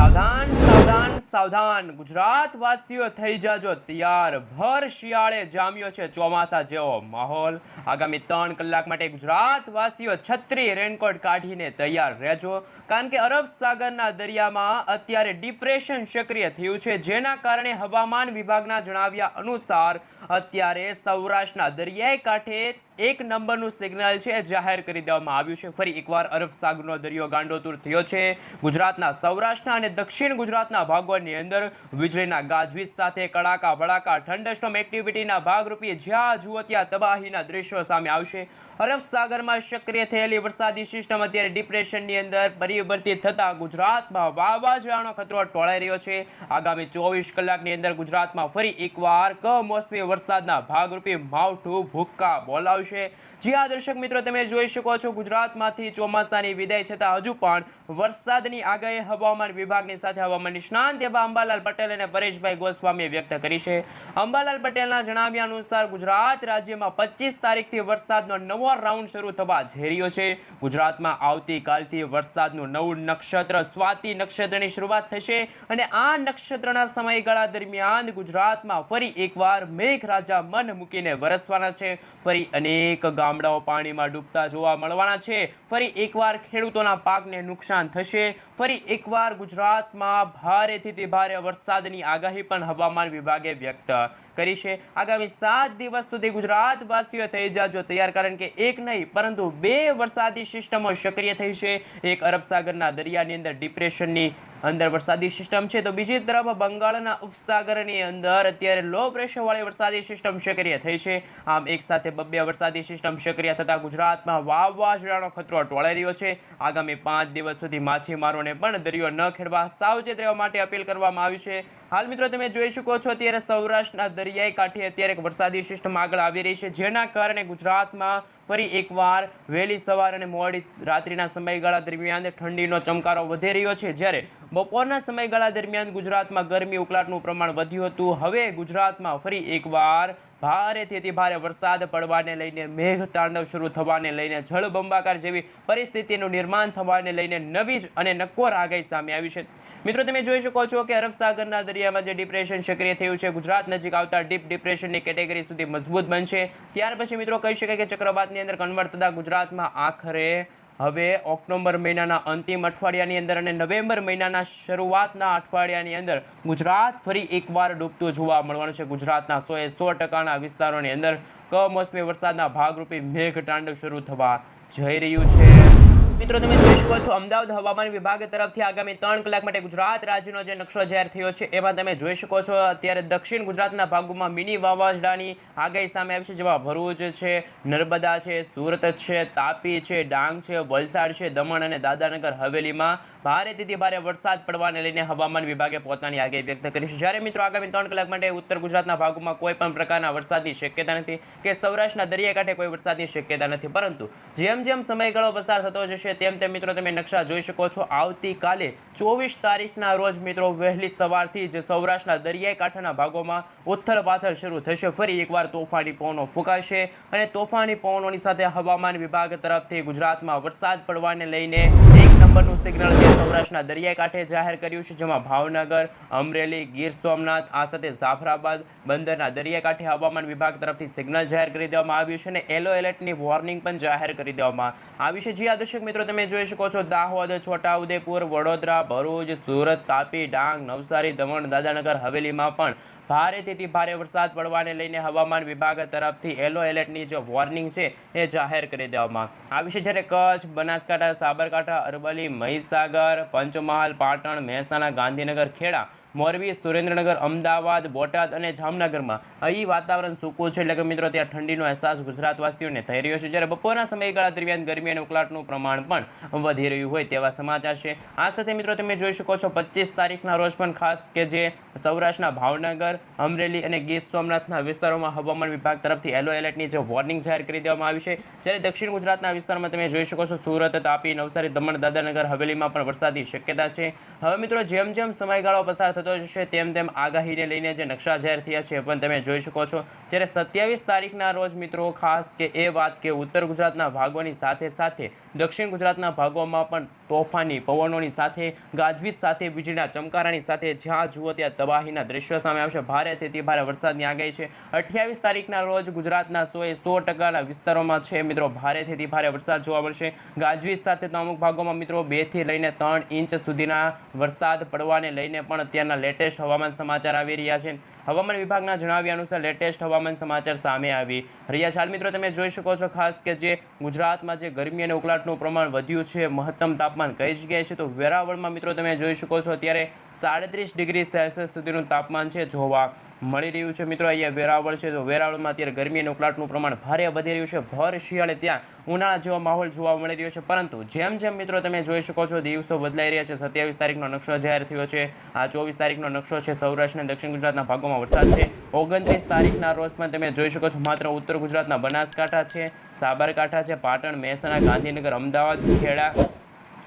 સાવધાન સાવધાન સાવધાન. ગુજરાત વાસીઓ થઈ જાજો તૈયાર. ભર શિયાળે જામ્યો છે ચોમાસા જેવો માહોલ. આગામી ત્રણ કલાક માટે ગુજરાત વાસીઓ છત્રી રેનકોટ કાઢીને તૈયાર રહેજો. કારણ કે અરબ સાગરના દરિયામાં અત્યારે ડિપ્રેશન સક્રિય થયું છે. જેના કારણે હવામાન વિભાગના જણાવ્યા અનુસાર અત્યારે સૌરાષ્ટ્રના દરિયાઈ કાંઠે એક નંબરનું સિગ્નલ છે જાહેર કરી દેવામાં આવ્યું છે. ફરી એકવાર અરબ સાગરનો દરિયો ગાંડોતુર થયો છે. ગુજરાતના સૌરાષ્ટ્રના અને દક્ષિણ ગુજરાતના ભાગોની અંદર વીજળીના ગાજવીજ સાથે કડાકા ભડાકા ઠંડસ્ટોમ એક્ટિવિટીના ભાગરૂપે જ્યાં જુઓ ત્યાં તબાહીના દ્રશ્યો સામે આવશે. અરબ સક્રિય થયેલી વરસાદી સિસ્ટમ અત્યારે ડિપ્રેશનની અંદર પરિવર્તિત થતાં ગુજરાતમાં વાવાઝોડાનો ખતરો ટોળાઈ રહ્યો છે. આગામી ચોવીસ કલાકની અંદર ગુજરાતમાં ફરી એકવાર કમોસમી વરસાદના ભાગરૂપે માવઠું ભૂક્કા બોલાવશે. જી આ દર્શક મિત્રો, તમે જોઈ શકો છો ગુજરાતમાંથી ચોમાસાની વિદાય છતાં હજુ પણ વરસાદની આગાહી હવામાન વિભાગની સાથે હવામાન નિષ્ણાંત એવા અંબાલાલ પટેલ અને પરેશભાઈ ગોસ્વામીએ વ્યક્ત કરી છે. અંબાલાલ પટેલના જણાવ્યા અનુસાર ગુજરાત રાજ્યમાં પચીસ તારીખથી વરસાદનો નવો રાઉન્ડ શરૂ થવા જઈ રહ્યો છે. ગુજરાતમાં આવતીકાલથી વરસાદનું નવું નક્ષત્ર, સ્વાતિ નક્ષત્રની શરૂઆત થશે અને આ નક્ષત્રના સમયગાળા દરમિયાન ગુજરાતમાં ફરી એકવાર મેઘરાજા મન મૂકીને વરસવાના છે. ફરી અનેક ગામડાઓ પાણીમાં ડૂબતા જોવા મળવાના છે. ફરી એકવાર ખેડૂતોના પાકને નુકસાન થશે. ફરી એકવાર ગુજરાતમાં ભારેથી ભારે વરસાદની આગાહી પણ હવામાન વિભાગે વ્યક્ત કરી છે. આગામી સાત દિવસ સુધી ગુજરાતવાસીઓ થઈ જાજો તૈયાર, કારણ કે એક નહીં, પરંતુ બે વરસાદી સિસ્ટમો સક્રિય થઈ છે. એક અરબ સાગરના દરિયાની અંદર ડિપ્રેશનની અંદર વરસાદી સિસ્ટમ છે તો બીજી તરફ બંગાળના ઉપસાગરની અંદર અત્યારે લો પ્રેશરવાળી વરસાદી સિસ્ટમ સક્રિય થઈ છે. આમ એક સાથે બબ્બે વરસાદી સિસ્ટમ સક્રિય થતાં ગુજરાતમાં વાવાઝોડાનો ખતરો ટોળાઈ રહ્યો છે. આગામી પાંચ દિવસ સુધી માછીમારોને પણ દરિયો ન ખેડવા સાવચેત રહેવા માટે અપીલ કરવામાં આવી છે. હાલ મિત્રો તમે જોઈ શકો છો અત્યારે સૌરાષ્ટ્રના દરિયાઈ કાંઠે અત્યારે એક વરસાદી સિસ્ટમ આગળ આવી રહી છે. જેના કારણે ગુજરાતમાં ફરી એકવાર વહેલી સવાર અને મોડી રાત્રિના સમયગાળા દરમિયાન ઠંડીનો ચમકારો વધી રહ્યો છે. જ્યારે બપોરના સમયગાળા દરમિયાન ગુજરાતમાં ગરમી, ઉકળાટનું પ્રમાણ વધ્યું હતું. હવે ગુજરાતમાં ફરી એકવાર ભારેથી ભારે વરસાદ પડવાને લઈને મેઘ તાંડવ શરૂ થવાને લઈને જળબંબાકાર જેવી પરિસ્થિતિનું નિર્માણ થવાને લઈને નવી જ અને નક્કોર આગાહી સામે આવી છે. મિત્રો, તમે જોઈ શકો છો કે અરબ દરિયામાં જે ડિપ્રેશન સક્રિય થયું છે, ગુજરાત નજીક આવતા ડીપ ડિપ્રેશનની કેટેગરી સુધી મજબૂત બનશે. ત્યાર પછી મિત્રો, કહી શકાય કે ચક્રવાતની અંદર કન્વર્ટ થતા ગુજરાતમાં આખરે હવે ઓક્ટોબર મહિનાના અંતિમ અઠવાડિયાની અંદર અને નવેમ્બર મહિનાના શરૂઆતના અઠવાડિયાની અંદર ગુજરાત ફરી એકવાર ડૂબતું જોવા મળવાનું છે. ગુજરાતના સોએ સો ટકાના વિસ્તારોની અંદર કમોસમી વરસાદના ભાગરૂપે મેઘ તાંડવ શરૂ થવા જઈ રહ્યું છે. મિત્રો, તમે જોઈ શકો છો, અમદાવાદ હવામાન વિભાગ તરફથી આગામી ત્રણ કલાક માટે ગુજરાત રાજ્યનો જે નકશો જાહેર થયો છે, એમાં તમે જોઈ શકો છો, અત્યારે દક્ષિણ ગુજરાતના ભાગોમાં મિની વાવાઝોડાની આગાહી સામે આવી છે, જેમાં ભરૂચ છે, નર્મદા છે, સુરત છે, તાપી છે, ડાંગ છે, વલસાડ છે, દમણ અને દાદાનગર હવેલીમાં ભારેથી ભારે વરસાદ પડવાને લઈને હવામાન વિભાગે પોતાની આગાહી વ્યક્ત કરી છે. જ્યારે મિત્રો, આગામી ત્રણ કલાક માટે ઉત્તર ગુજરાતના ભાગોમાં કોઈ પણ પ્રકારના વરસાદની શક્યતા નથી કે સૌરાષ્ટ્રના દરિયાકાંઠે કોઈ વરસાદની શક્યતા નથી. પરંતુ જેમ જેમ સમયગાળો પસાર થતો જશે તેમ તેમ મિત્રો તમે નકશા જોઈ શકો છો. આવતીકાલે ચોવીસ તારીખના રોજ મિત્રો વહેલી સવારથી જ સૌરાષ્ટ્રના દરિયાઈ કાંઠાના ભાગોમાં ઉથલ પાથલ શરૂ થશે. ફરી એકવાર તોફાની પવનો ફૂંકાશે અને તોફાની પવનોની સાથે હવામાન વિભાગ તરફથી ગુજરાતમાં વરસાદ પડવાને લઈને એક નંબરનું સિગ્નલ જે સૌરાષ્ટ્રના દરિયાઈ કાંઠે જાહેર કર્યું છે, જેમાં ભાવનગર, અમરેલી, ગીર સોમનાથ, આ સાથે જાફરાબાદ બંદરના દરિયા કાંઠે હવામાન વિભાગ તરફથી સિગ્નલ જાહેર કરી દેવામાં આવ્યું છે અને યલો એલર્ટની વોર્નિંગ પણ જાહેર કરી દેવામાં આવી છે. જે આ દર્શક મિત્રો તમે જોઈ શકો છો દાહોદ, છોટાઉદેપુર, વડોદરા, ભરૂચ, સુરત, તાપી, ડાંગ, નવસારી, દમણ, દાદાનગર, હવેલીમાં પણ ભારેથી ભારે વરસાદ પડવાને લઈને હવામાન વિભાગ તરફથી યલો એલર્ટની જે વોર્નિંગ છે એ જાહેર કરી દેવામાં. આવી છે જ્યારે કચ્છ, બનાસકાંઠા, સાબરકાંઠા, અરવલ્લી, મહીસાગર, પંચમહાલ, પાટણ, મહેસાણા, ગાંધીનગર, ખેડા મોરબી, સુરેન્દ્રનગર, અમદાવાદ, બોટાદ અને જામનગરમાં અહીં વાતાવરણ સૂકું છે. એટલે કે મિત્રો, ત્યાં ઠંડીનો અહેસાસ ગુજરાતવાસીઓને થઈ રહ્યો છે. જ્યારે બપોરના સમયગાળા દરમિયાન ગરમી અને ઉકળાટનું પ્રમાણ પણ વધી રહ્યું હોય તેવા સમાચાર છે. આ સાથે મિત્રો, તમે જોઈ શકો છો, પચીસ તારીખના રોજ પણ ખાસ કે જે સૌરાષ્ટ્રના ભાવનગર, અમરેલી અને ગીર સોમનાથના વિસ્તારોમાં હવામાન વિભાગ તરફથી યલો એલર્ટની જે વોર્નિંગ જાહેર કરી દેવામાં આવી છે. જ્યારે દક્ષિણ ગુજરાતના વિસ્તારમાં તમે જોઈ શકો છો, સુરત, તાપી, નવસારી, દમણ દાદાનગર હવેલીમાં પણ વરસાદની શક્યતા છે. હવે મિત્રો, જેમ જેમ સમયગાળો પસાર થતો જશે તેમ તેમ આગાહીને લઈને જે નકશા જાહેર થયા છે પણ તમે જોઈ શકો છો. જ્યારે સત્યાવીસ તારીખના રોજ મિત્રો ખાસ કે એ વાત કે ઉત્તર ગુજરાતના ભાગોની સાથે સાથે દક્ષિણ ગુજરાતના ભાગોમાં પણ તોફાની, પવનોની સાથે, ગાજવીજ સાથે, વીજળીના ચમકારાની સાથે જ્યાં જુઓ ત્યાં તબાહીના દ્રશ્યો સામે આવશે. ભારેથી અતિ ભારે વરસાદની આગાહી છે. અઠ્યાવીસ તારીખના રોજ ગુજરાતના સોએ સો ટકાના વિસ્તારોમાં છે મિત્રો ભારેથી અતિ ભારે વરસાદ જોવા મળશે. ગાજવીજ સાથે તો અમુક ભાગોમાં મિત્રો બેથી લઈને ત્રણ ઇંચ સુધીના વરસાદ પડવાને લઈને પણ અત્યારના લેટેસ્ટ હવામાન સમાચાર આવી રહ્યા છે. હવામાન વિભાગના જણાવ્યા અનુસાર લેટેસ્ટ હવામાન સમાચાર સામે આવી રહ્યા છે. મિત્રો તમે જોઈ શકો છો ખાસ કે જે ગુજરાતમાં જે ગરમી અને ઉકળાટનું પ્રમાણ વધ્યું છે, મહત્તમ તાપમાન કઈ જગ્યાએ છે. તો વેરાવળમાં મિત્રો તમે જોઈ શકો છો અત્યારે સાડત્રીસ ડિગ્રી સેલ્સિયસ સુધીનું તાપમાન છે જોવા મળી રહ્યું છે. મિત્રો અહીંયા વેરાવળ છે, તો વેરાવળમાં અત્યારે ગરમી અને ઉકળાટનું પ્રમાણ ભારે વધી રહ્યું છે. ભર શિયાળે ત્યાં ઉનાળા જેવો માહોલ જોવા મળી રહ્યો છે. પરંતુ જેમ જેમ મિત્રો તમે જોઈ શકો છો, દિવસો બદલાઈ રહ્યા છે. સત્યાવીસ તારીખનો નકશો જાહેર થયો છે. આ ચોવીસ તારીખનો નકશો છે. સૌરાષ્ટ્ર અને દક્ષિણ ગુજરાતના ભાગોમાં વરસાદ છે. ઓગણત્રીસ તારીખના રોજ પણ તમે જોઈ શકો છો, માત્ર ઉત્તર ગુજરાતના બનાસકાંઠા છે, સાબરકાંઠા છે, પાટણ, મહેસાણા, ગાંધીનગર, અમદાવાદ, ખેડા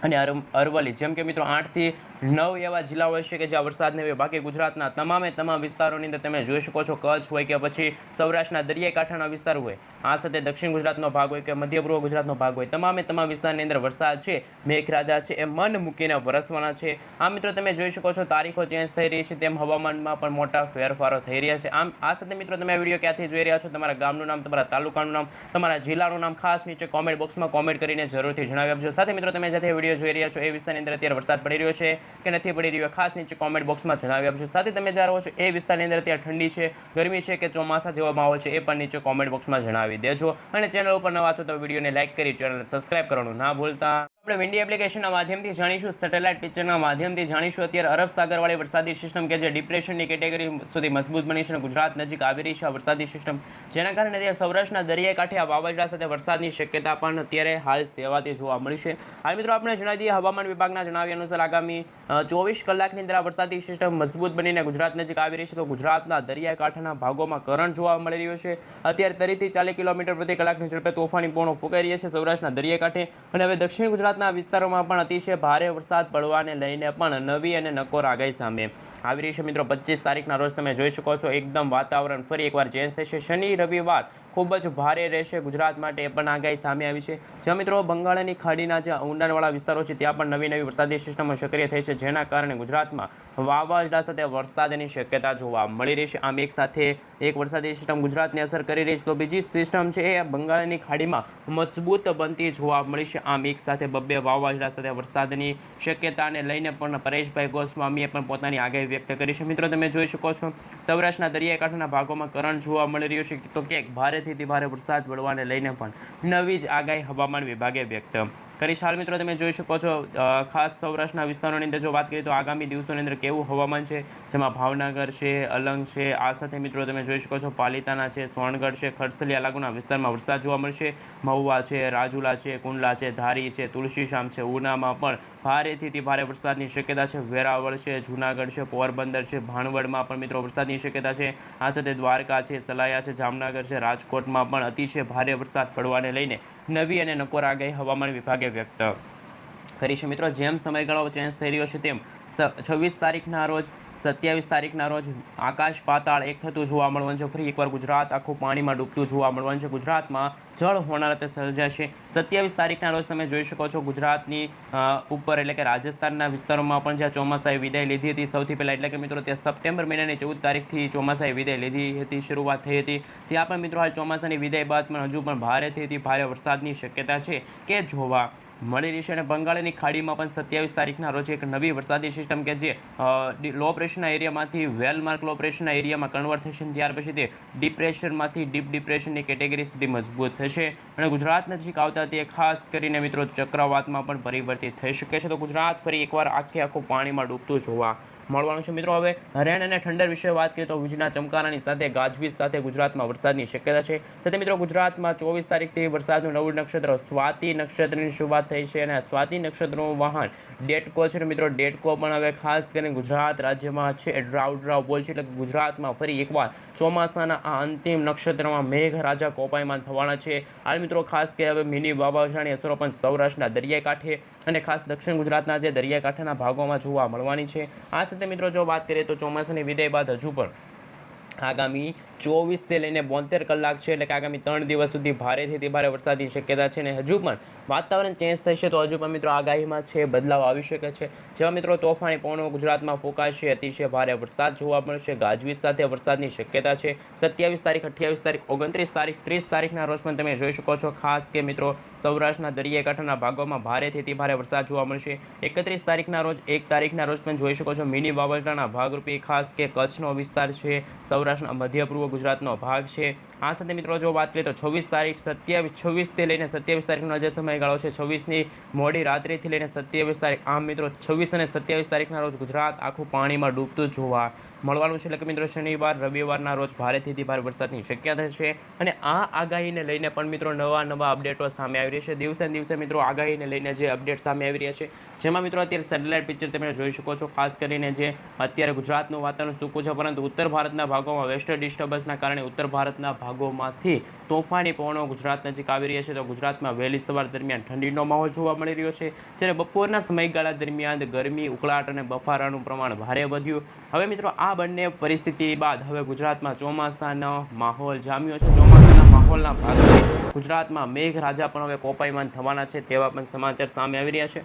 અને અર અરવલ્લી. જેમ કે મિત્રો, આઠથી નવ એવા જિલ્લાઓ હશે કે જ્યાં વરસાદ નહીં હોય બાકી ગુજરાતના તમામે તમામ વિસ્તારોની અંદર તમે જોઈ શકો છો કચ્છ હોય કે પછી સૌરાષ્ટ્રના દરિયાઈ કાંઠાના વિસ્તાર હોય. આ સાથે દક્ષિણ ગુજરાતનો ભાગ હોય કે મધ્ય પૂર્વ ગુજરાતનો ભાગ હોય, તમામે તમામ વિસ્તારની અંદર વરસાદ છે, મેઘરાજા છે એ મન મૂકીને વરસવાના છે. આ મિત્રો તમે જોઈ શકો છો તારીખો ચેન્જ થઈ રહી છે, તેમ હવામાનમાં પણ મોટા ફેરફારો થઈ રહ્યા છે. આમ, આ સાથે મિત્રો તમે વીડિયો ક્યાંથી જોઈ રહ્યા છો? તમારા ગામનું નામ, તમારા તાલુકાનું નામ, તમારા જિલ્લાનું નામ ખાસ નીચે કોમેન્ટ બોક્સમાં કોમેન્ટ કરીને જરૂરથી જણાવી આપજો. સાથે મિત્રો તમે જ્યાંથી વીડિયો જોઈ રહ્યા છો, એ વિસ્તારની અંદર અત્યારે વરસાદ પડી રહ્યો છે. કે નથી પડી રહ્યો. ખાસ નીચે કોમેન્ટ બોક્સમાં જણાવી આપજો. સાથે તમે જ્યાં છો એ વિસ્તારની અંદર અત્યારે ઠંડી છે, ગરમી છે કે ચોમાસા જેવો માહોલ છે એ પણ નીચે કોમેન્ટ બોક્સમાં જણાવી દેજો. અને ચેનલ ઉપર નવા છો તો વિડીયોને લાઇક કરી ચેનલ સબસ્ક્રાઇબ કરવાનું ના ભૂલતા. આપણે વિન્ડી એપ્લિકેશનના માધ્યમથી જાણીશું સેટેલાઇટ પિક્ચરના માધ્યમથી જાણીશું. અત્યારે અરબ સાગરવાળી વરસાદી સિસ્ટમ કે જે ડિપ્રેશનની કેટેગરી સુધી મજબૂત બની છે ગુજરાત નજીક આવી રહી છે આ વરસાદી સિસ્ટમ જેના કારણે અત્યારે સૌરાષ્ટ્રના દરિયાઈ કાંઠે આ વાવાઝોડા સાથે વરસાદની શક્યતા પણ અત્યારે હાલ સેવાથી જોવા મળી છે. હાલ મિત્રો આપણે જણાવી દઈએ, હવામાન વિભાગના જણાવ્યા અનુસાર આગામી ચોવીસ કલાકની અંદર આ વરસાદી સિસ્ટમ મજબૂત બનીને ગુજરાત નજીક આવી રહી છે. તો ગુજરાતના દરિયાકાંઠાના ભાગોમાં કરંટ જોવા મળી રહ્યો છે. અત્યારે તરીથી ચાલીસ કિલોમીટર પ્રતિ કલાકની ઝડપે તોફાની પવનો ફૂંકાઈ રહ્યા છે સૌરાષ્ટ્રના દરિયાકાંઠે. અને હવે દક્ષિણ ગુજરાતના વિસ્તારોમાં પણ અતિશય ભારે વરસાદ પડવાને લઈને પણ નવી અને નકોર આગાહી સામે આવી રહી છે. મિત્રો, પચીસ તારીખના રોજ તમે જોઈ શકો છો, એકદમ વાતાવરણ ફરી એકવાર ચેન્જ થશે. શનિ, રવિવાર ખૂબ જ ભારે રહેશે ગુજરાત માટે પણ આગાહી સામે આવી છે. જ્યાં મિત્રો બંગાળની ખાડીના જે ઊંડાણવાળા વિસ્તારો છે, ત્યાં પણ નવી નવી વરસાદી સિસ્ટમો સક્રિય થઈ છે, જેના કારણે ગુજરાતમાં વાવાઝોડા સાથે વરસાદની શક્યતા જોવા મળી રહી છે. આમ એક સાથે એક વરસાદી સિસ્ટમ ગુજરાતને અસર કરી રહી છે, તો બીજી સિસ્ટમ છે એ બંગાળની ખાડીમાં મજબૂત બનતી જોવા મળી છે. આમ એક સાથે બબ્બે વાવાઝોડા સાથે વરસાદની શક્યતાને લઈને પણ પરેશભાઈ ગોસ્વામીએ પણ પોતાની આગાહી વ્યક્ત કરી છે. મિત્રો, તમે જોઈ શકો છો, સૌરાષ્ટ્રના દરિયાકાંઠાના ભાગોમાં કરંટ જોવા મળી રહ્યું છે. તો ક્યાંક ભારેથી ભારે વરસાદ પડવાને લઈને પણ નવી જ આગાહી હવામાન વિભાગે વ્યક્ત હાલ મિત્રો, તમે જોઈ શકો છો ખાસ સૌરાષ્ટ્રના વિસ્તારોની અંદર જો વાત કરીએ તો આગામી દિવસોની અંદર કેવું હવામાન છે, જેમાં ભાવનગર છે, અલંગ છે, આ સાથે મિત્રો તમે જોઈ શકો છો પાલિતાના છે સોનગઢ છે, ખડસલિયા લાગુના વિસ્તારમાં વરસાદ જોવા મળશે. મહુવા છે, રાજુલા છે, કુંડલા છે, ધારી છે, તુલસીશામ છે, ઉનામાં પણ ભારેથી ભારે વરસાદની શક્યતા છે. વેરાવળ છે, જૂનાગઢ છે, પોરબંદર છે, ભાણવડમાં પણ મિત્રો વરસાદની શક્યતા છે. આ સાથે દ્વારકા છે, સલાયા છે, જામનગર છે, રાજકોટમાં પણ અતિશય ભારે વરસાદ પડવાને લઈને નવી અને નકોર આગાહી હવામાન વિભાગે વ્યક્ત કરી છે મિત્રો. જેમ સમયગાળો ચેન્જ થઈ રહ્યો છે, તેમ છવ્વીસ તારીખના રોજ, સત્યાવીસ તારીખના રોજ આકાશ પાતાળ એક થતું જોવા મળવાનું છે. ફરી એકવાર ગુજરાત આખું પાણીમાં ડૂબતું જોવા મળવાનું છે. ગુજરાતમાં જળ હોનારત સર્જાશે. સત્યાવીસ તારીખના રોજ તમે જોઈ શકો છો, ગુજરાતની ઉપર એટલે કે રાજસ્થાનના વિસ્તારોમાં પણ જ્યાં ચોમાસાએ વિદાય લીધી હતી, સૌથી પહેલાં એટલે કે મિત્રો ત્યાં સપ્ટેમ્બર મહિનાની ચૌદ તારીખથી ચોમાસાએ વિદાય લીધી હતી, શરૂઆત થઈ હતી. ત્યાં પણ મિત્રો હાલ ચોમાસાની વિદાય બાદ પણ હજુ પણ ભારેથી હતી. ભારે વરસાદની શક્યતા છે કે જોવા મળી છે અને બંગાળની ખાડીમાં પણ સત્યાવીસ તારીખના રોજ એક નવી વરસાદી સિસ્ટમ કે જે લો પ્રેશરના એરિયામાંથી વેલમાર્ક લો પ્રેશરના એરિયામાં કન્વર્ટ થશે ત્યાર પછી તે ડિપ્રેશનમાંથી ડીપ ડિપ્રેશનની કેટેગરી સુધી મજબૂત થશે. અને ગુજરાત નજીક આવતા તે ખાસ કરીને મિત્રો ચક્રવાતમાં પણ પરિવર્તિત થઈ શકે છે. તો ગુજરાત ફરી એકવાર આખે આખું પાણીમાં ડૂબતું જોવા મળવાનું છે. મિત્રો, હવે હરિયાણ અને ઠંડર વિશે વાત કરીએ તો વીજના ચમકારાની સાથે ગાજવીજ સાથે ગુજરાતમાં વરસાદની શક્યતા છે. સાથે મિત્રો, ગુજરાતમાં ચોવીસ તારીખથી વરસાદનું નવું નક્ષત્ર, સ્વાતિ નક્ષત્રની શરૂઆત થઈ છે અને સ્વાતિ નક્ષત્રનું વાહન ડેટકો છે. ને મિત્રો, ડેટકો પણ હવે ખાસ કરીને ગુજરાત રાજ્યમાં છે. ડ્રાવ ડ્રાવ બોલ છે એટલે ગુજરાતમાં ફરી એકવાર ચોમાસાના આ અંતિમ નક્ષત્રમાં મેઘરાજા કોપાયમાન થવાના છે. હાલ મિત્રો, ખાસ કે હવે મિની વાવાઝાની અસરો પણ સૌરાષ્ટ્રના દરિયાઈ કાંઠે અને ખાસ દક્ષિણ ગુજરાતના જે દરિયાઈ કાંઠાના ભાગોમાં જોવા મળવાની છે. આ સાથે મિત્રો જો વાત કરીએ તો ચોમાસાની વિદાય બાદ હજુ પણ આગામી ચોવીસથી લઈને બોતેર કલાક છે. એટલે કે આગામી ત્રણ દિવસ સુધી ભારેથી ભારે વરસાદની શક્યતા છે અને હજુ પણ વાતાવરણ ચેન્જ થશે તો હજુ પણ મિત્રો આગાહીમાં છે, બદલાવ આવી શકે છે. જેવા મિત્રો તોફાની પવનો ગુજરાતમાં ફૂંકાશે. અતિશય ભારે વરસાદ જોવા મળશે. ગાજવીજ સાથે વરસાદની શક્યતા છે. સત્યાવીસ તારીખ, અઠ્યાવીસ તારીખ, ઓગણત્રીસ તારીખ, ત્રીસ તારીખના રોજ પણ તમે જોઈ શકો છો. ખાસ કે મિત્રો સૌરાષ્ટ્રના દરિયાકાંઠાના ભાગોમાં ભારેથી ભારે વરસાદ જોવા મળશે. એકત્રીસ તારીખના રોજ, એક તારીખના રોજ પણ જોઈ શકો છો. મિની વાવાઝોડાના ભાગરૂપે ખાસ કે કચ્છનો વિસ્તાર છે. સૌરાષ્ટ્રના મધ્ય પૂર્વ ગુજરાતનો ભાગ છે. આ સાથે મિત્રો જો વાત કરીએ તો છવ્વીસ તારીખ સત્યાવીસ, છવ્વીસથી લઈને સત્યાવીસ તારીખનો જે સમયગાળો છે, છવ્વીસની મોડી રાત્રિથી લઈને સત્યાવીસ તારીખ, આમ મિત્રો છવ્વીસ અને સત્યાવીસ તારીખના રોજ ગુજરાત આખું પાણીમાં ડૂબતું જોવા મળવાનું છે. એટલે મિત્રો, શનિવાર, રવિવારના રોજ ભારેથી ભારે વરસાદની શક્યતા છે. અને આ આગાહીને લઈને પણ મિત્રો, નવા નવા અપડેટો સામે આવી રહ્યા છે. દિવસે દિવસે મિત્રો, આગાહીને લઈને જે અપડેટ સામે આવી રહ્યા છે, જેમાં મિત્રો, અત્યારે સેટેલાઇટ પિક્ચર તમે જોઈ શકો છો. ખાસ કરીને જે અત્યારે ગુજરાતનું વાતાવરણ સૂકું છે, પરંતુ ઉત્તર ભારતના ભાગોમાં વેસ્ટર્ન ડિસ્ટર્બન્સના કારણે ઉત્તર ભારતના ભાગોમાંથી તોફાની પવનો ગુજરાત નજીક આવી રહ્યા છે. તો ગુજરાતમાં વહેલી સવાર દરમિયાન ઠંડીનો માહોલ જોવા મળી રહ્યો છે. જ્યારે બપોરના સમયગાળા દરમિયાન ગરમી, ઉકળાટ અને બફારાનું પ્રમાણ ભારે વધ્યું. હવે મિત્રો, આ બંને પરિસ્થિતિ બાદ હવે ગુજરાતમાં ચોમાસાનો માહોલ જામ્યો છે. ચોમાસાના માહોલના ભાગરૂપે ગુજરાતમાં મેઘરાજા પણ હવે કોપાયમાન થવાના છે તેવા પણ સમાચાર સામે આવી રહ્યા છે.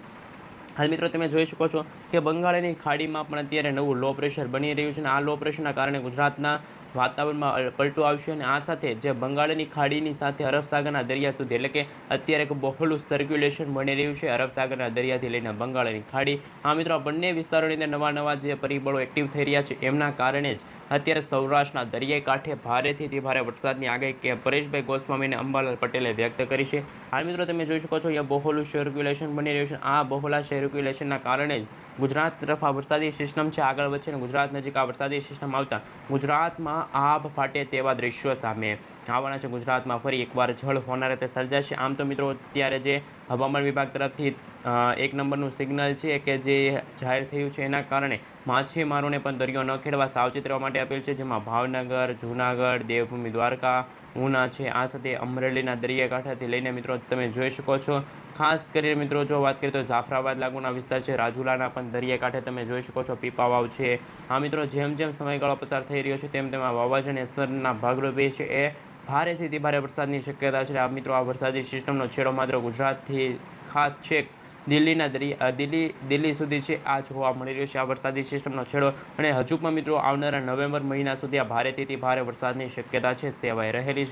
હાલ મિત્રો તમે જોઈ શકો છો કે બંગાળની ખાડીમાં પણ અત્યારે નવું લો પ્રેશર બની રહ્યું છે અને આ લો પ્રેશરના કારણે ગુજરાતના વાતાવરણમાં પલટો આવશે અને આ સાથે જે બંગાળની ખાડીની સાથે અરબ સાગરના દરિયા સુધી, એટલે કે અત્યારે એક બહોળું સર્ક્યુલેશન બની રહ્યું છે અરબસાગરના દરિયાથી લઈને બંગાળની ખાડી. આ મિત્રો બંને વિસ્તારોની અંદર નવા નવા જે પરિબળો એક્ટિવ થઈ રહ્યા છે, એમના કારણે જ અત્યારે સૌરાષ્ટ્રના દરિયાઈ કાંઠે ભારેથી ભારે વરસાદની આગાહી કે પરેશભાઈ ગોસ્વામીને અંબાલાલ પટેલે વ્યક્ત કરી છે. હાલ મિત્રો તમે જોઈ શકો છો, અહીંયા બહોલું સર્ક્યુલેશન બની રહ્યું છે. આ બહોલા સર્ક્યુલેશનના કારણે ગુજરાત તરફ આ વરસાદી સિસ્ટમ છે. આગળ વધશે ગુજરાત નજીક આ વરસાદી સિસ્ટમ આવતા ગુજરાતમાં આભ ફાટે તેવા દ્રશ્યો સામે આવવાના છે. ગુજરાતમાં ફરી એકવાર જળ હોનારે તે સર્જાશે આમ તો મિત્રો અત્યારે જે હવામાન વિભાગ તરફથી એક નંબરનું સિગ્નલ છે કે જે જાહેર થયું છે એના કારણે માછીમારોને પણ દરિયો ન ખેડવા સાવચેત રહેવા માટે અપીલ છે, જેમાં ભાવનગર, જૂનાગઢ, દેવભૂમિ, દ્વારકા, ઉના છે. આ સાથે અમરેલીના દરિયાકાંઠાથી લઈને મિત્રો તમે જોઈ શકો છો. ખાસ કરીને મિત્રો જો વાત કરીએ તો જાફરાબાદ લાગુના વિસ્તાર છે. રાજુલાના પણ દરિયાકાંઠે તમે જોઈ શકો છો પીપાવાવ છે. આ મિત્રો, જેમ જેમ સમયગાળો પસાર થઈ રહ્યો છે, તેમ તેમ આ વાવાઝોડાની અસરના ભાગરૂપે છે એ ભારેથી ભારે વરસાદની શક્યતા છે. આ મિત્રો, આ વરસાદી સિસ્ટમનો છેડો માત્ર ગુજરાતથી ખાસ છેક દિલ્હીના દરિયા દિલ્હી દિલ્હી સુધી છે. આ જોવા મળી રહ્યો છે. આ વરસાદી સિસ્ટમનો છેડો અને હજુ પણ મિત્રો આવનારા નવેમ્બર મહિના સુધી આ ભારેથી ભારે વરસાદની શક્યતા છે. સેવાઈ રહેલી છે.